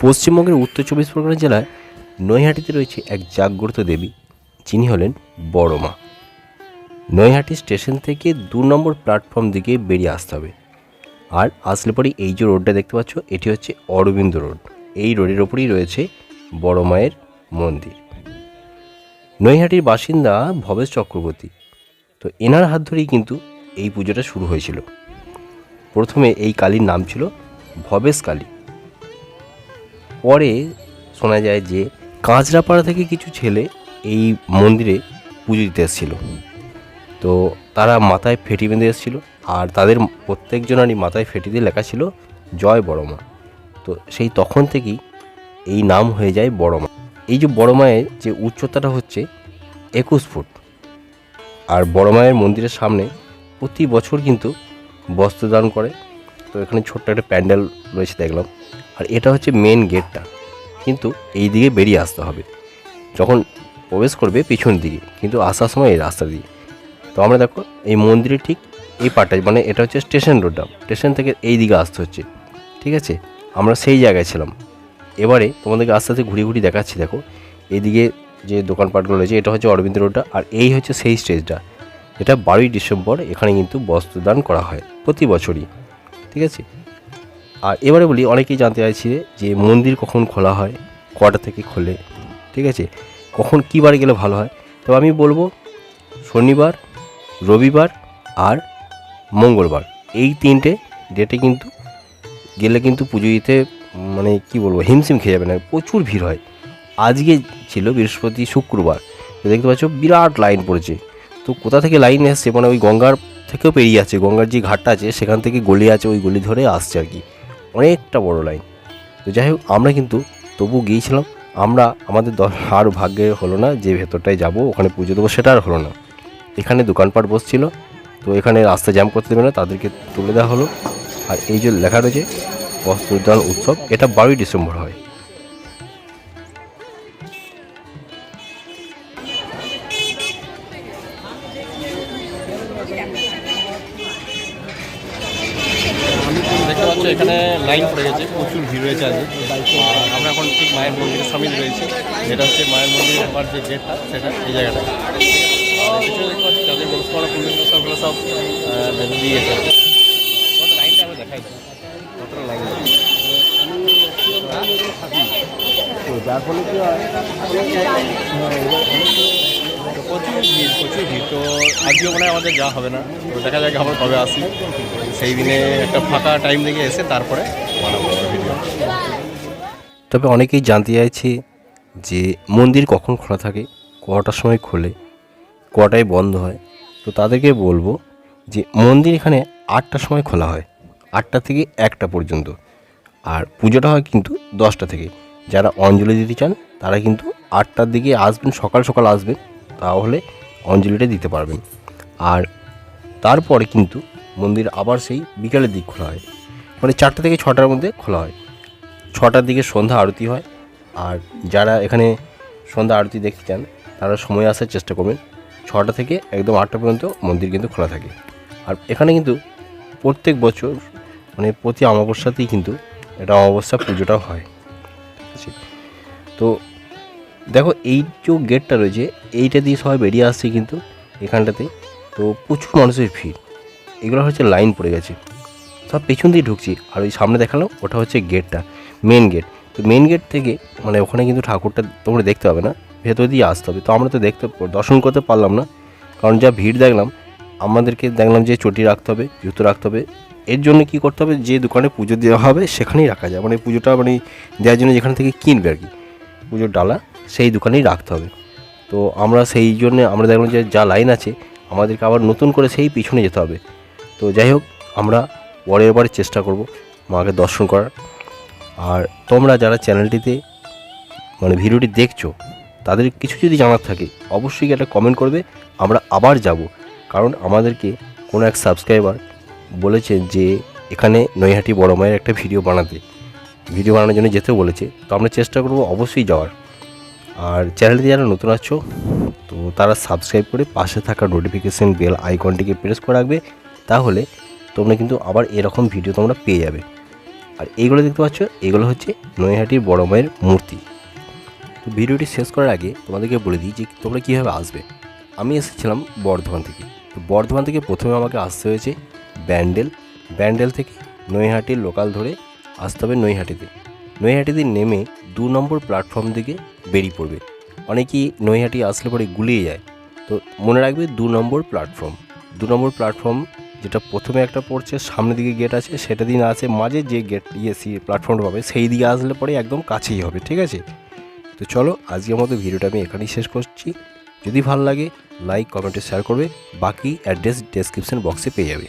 পশ্চিমবঙ্গের উত্তর চব্বিশ পরগনা জেলায় নৈহাটিতে রয়েছে এক জাগ্রত দেবী। যিনি হলেন বড় মা। নৈহাটি স্টেশন থেকে দু নম্বর প্ল্যাটফর্ম দিকে বেরিয়ে আসতে হবে। আর আসলে পরে এই যে রোডটা দেখতে পাচ্ছ, এটি হচ্ছে অরবিন্দ রোড। এই রোডের ওপরেই রয়েছে বড় মায়ের মন্দির। নৈহাটির বাসিন্দা ভবেশ চক্রবর্তী। তো এনার হাত ধরেই কিন্তু এই পুজোটা শুরু হয়েছিল। প্রথমে এই কালীর নাম ছিল ভবেশ কালী। পরে শোনা যায় যে কাঁচরাপাড়া থেকে কিছু ছেলে এই মন্দিরে পুজো দিতে এসেছিল। তো তারা মাথায় ফেটি বেঁধে এসেছিল আর তাদের প্রত্যেকজনারই মাথায় ফেটি দিয়ে লেখা ছিল, জয় বড় মা। তো সেই তখন থেকেই এই নাম হয়ে যায় বড় মা। এই যে বড় মায়ের যে উচ্চতাটা হচ্ছে একুশ ফুট, আর বড় মায়ের মন্দিরের সামনে প্রতি বছর কিন্তু বস্ত্রদান করে। তো এখানে ছোট্ট একটা প্যান্ডেল রয়েছে দেখলাম। আর এটা হচ্ছে মেন গেটটা কিন্তু এই দিকে বেরিয়ে আসতে হবে। যখন প্রবেশ করবে পিছন দিকে, কিন্তু আসার সময় এই রাস্তা দিয়ে। তো আমরা দেখো, এই মন্দিরের ঠিক এই পাটটা মানে এটা হচ্ছে স্টেশন রোডটা স্টেশন থেকে এই দিকে আসতে হচ্ছে, ঠিক আছে? আমরা সেই জায়গায় ছিলাম। এবারে তোমাদেরকে আস্তে আস্তে ঘুরিয়ে ঘুরিয়ে দেখাচ্ছি, দেখো। এইদিকে যে দোকানপাটগুলো রয়েছে, এটা হচ্ছে অরবিন্দ রোডটা আর এই হচ্ছে সেই স্টেজটা এটা বারোই ডিসেম্বর, এখানে কিন্তু বস্ত্রদান করা হয় প্রতি বছরই, ঠিক আছে? আর এবারে বলি, অনেকেই জানতে চাইছে যে মন্দির কখন খোলা হয়, কটা থেকে খোলে, ঠিক আছে? কখন কী বারে গেলে ভালো হয়? তো আমি বলব, শনিবার, রবিবার আর মঙ্গলবার, এই তিনটে ডেটে কিন্তু গেলে কিন্তু পুজো দিতে মানে কি বলব, হিমশিম খেয়ে যাবে না, প্রচুর ভিড় হয়। আজকে ছিল বৃহস্পতি, শুক্রবার, তো দেখতে পাচ্ছ বিরাট লাইন পড়েছে। তো কোথা থেকে লাইন এসছে? মানে ওই গঙ্গার থেকেও পেরিয়ে যাচ্ছে, গঙ্গার যে ঘাটটা আছে, সেখান থেকে গলি আছে, ওই গলি ধরে আসছে আর কি। অনেকটা বড় লাইন তো যাই হোক, আমরা কিন্তু তবু গিয়েছিলাম। আমরা, আমাদের আর ভাগ্যে হলো না যে ভেতরটায় যাব, ওখানে পুজো দেবো, সেটা আর হলো না। এখানে দোকানপাট বসছিল, তো এখানে রাস্তা জ্যাম করতে দেবে না, তাদেরকে তুলে দেওয়া হলো। আর এই যে লেখা রয়েছে বস্ত্র উৎসব, এটা বারোই ডিসেম্বর হয়। পাচ্ছ এখানে লাইন পড়ে গেছে। প্রচুর ভিড় রয়েছে আজ আর আমরা এখন ঠিক মায়ের মন্দিরের সামনে রয়েছি। যেটা হচ্ছে মায়ের মন্দিরের আবার যে গেটটা সেটা এই জায়গাটা আর দেখতে পাচ্ছি যাদের মনস্কামনা পূর্ণ সবগুলো সব আহ, দিয়ে গেছে। লাইনটা আমি দেখাই? কতটা লাইন যার ফলে কি হয় প্রচুর ভিড় প্রচুর ভিড়। তো আজকেও মনে আমাদের হবে না। তো দেখা যাক আমরা কবে আসি। সেই দিনে একটা ফাঁকা টাইম দেখে এসে তারপরে তবে অনেকেই জানতে চাইছে যে মন্দির কখন খোলা থাকে, কটার সময় খোলে, কটায় বন্ধ হয়। তো তাদেরকে বলব যে মন্দির এখানে আটটার সময় খোলা হয়, আটটা থেকে একটা পর্যন্ত। আর পুজোটা হয় কিন্তু দশটা থেকে। যারা অঞ্জলি দিতে চান, তারা কিন্তু আটটার দিকে আসবেন, সকাল সকাল আসবেন। তাহলে অঞ্জলিটা দিতে পারবেন। আর তারপরে কিন্তু মন্দির আবার সেই বিকালের দিক খোলা হয়। মানে চারটে থেকে ছটার মধ্যে খোলা হয়। ছটার দিকে সন্ধ্যা আরতি হয়। আর যারা এখানে সন্ধ্যা আরতি দেখতে চান, তারা সময় আসার চেষ্টা করবেন। ছটা থেকে একদম আটটা পর্যন্ত মন্দির কিন্তু খোলা থাকে। আর এখানে কিন্তু প্রত্যেক বছর মানে প্রতি অমাবস্যাতেই কিন্তু এটা অমাবস্যা পুজোটাও হয়। তো দেখো এই যে গেটটা রয়েছে, এইটা দিয়ে সবাই বেরিয়ে আসছে কিন্তু এখানটাতে। তো প্রচুর মানুষের ভিড়। এগুলো হচ্ছে লাইন পড়ে গেছে। সব পেছন দিয়ে ঢুকছি। আর ওই সামনে দেখালাম, ওটা হচ্ছে গেটটা মেন গেট তো মেন গেট থেকে মানে ওখানে কিন্তু ঠাকুরটা তোমরা দেখতে পাবে না, ভেতর দিয়ে আসতে হবে। তো আমরা তো দেখতে দর্শন করতে পারলাম না। কারণ যা ভিড় দেখলাম, আমাদেরকে দেখলাম যে চটি রাখতে হবে, জুতো রাখতে হবে। এর জন্য কি করতে হবে? যে দোকানে পুজো দেওয়া হবে, সেখানেই রাখা যায়। মানে পুজোটা মানে দেওয়ার জন্য যেখান থেকে কিনবে আর কি। পুজোর ডালা সেই দোকানেই রাখতে হবে। তো আমরা সেই জন্যে আমরা দেখলাম যে যা লাইন আছে, আমাদেরকে আবার নতুন করে সেই পিছনে যেতে হবে। তো যাই হোক, আমরা পরের বারে চেষ্টা করব মাকে দর্শন করার। আর তোমরা যারা চ্যানেলটিতে মানে ভিডিওটি দেখছ, তাদের কিছু যদি জানার থাকে, অবশ্যই একটা কমেন্ট করবে। আমরা আবার যাব। কারণ আমাদেরকে কোনো এক সাবস্ক্রাইবার বলেছে যে এখানে নৈহাটি বড় মায়ের একটা ভিডিও বানাতে। ভিডিও বানানোর জন্য যেতেও বলেছে। তো আমরা চেষ্টা করব অবশ্যই যাওয়ার। আর চ্যানেলটি যারা নতুন আছো, তো তারা সাবস্ক্রাইব করে পাশে থাকা নোটিফিকেশান বেল আইকনটিকে প্রেস করে রাখবে, তাহলে তোমরা কিন্তু আবার এরকম ভিডিও তোমরা পেয়ে যাবে। আর এইগুলো দেখতে পাচ্ছ, এগুলো হচ্ছে নৈহাটির বড় মায়ের মূর্তি। তো ভিডিওটি শেষ করার আগে তোমাদেরকে বলে দিই যে তোমরা কীভাবে আসবে। আমি এসেছিলাম বর্ধমান থেকে। তো বর্ধমান থেকে প্রথমে আমাকে আসতে হয়েছে ব্যান্ডেল। ব্যান্ডেল থেকে নৈহাটির লোকাল ধরে আসতে হবে নৈহাটিতে। নৈহাটিতে নেমে দু নম্বর প্ল্যাটফর্ম থেকে বেরিয়ে পড়বে। অনেকেই নৈহাটি আসলে পরে গুলিয়ে যায়। তো মনে রাখবে দু নম্বর প্ল্যাটফর্ম দু নম্বর প্ল্যাটফর্ম যেটা প্রথমে একটা পড়ছে, সামনের দিকে গেট আছে, সেটা দিন আছে, মাঝে যে গেট ইয়ে সি প্ল্যাটফর্মটা পাবে, সেই দিকে আসলে পরে একদম কাছেই হবে, ঠিক আছে? তো চলো, আজকের মতো ভিডিওটা আমি এখানেই শেষ করছি। যদি ভালো লাগে লাইক কমেন্টে শেয়ার করবে। বাকি অ্যাড্রেস ডেসক্রিপশন বক্সে পেয়ে যাবে।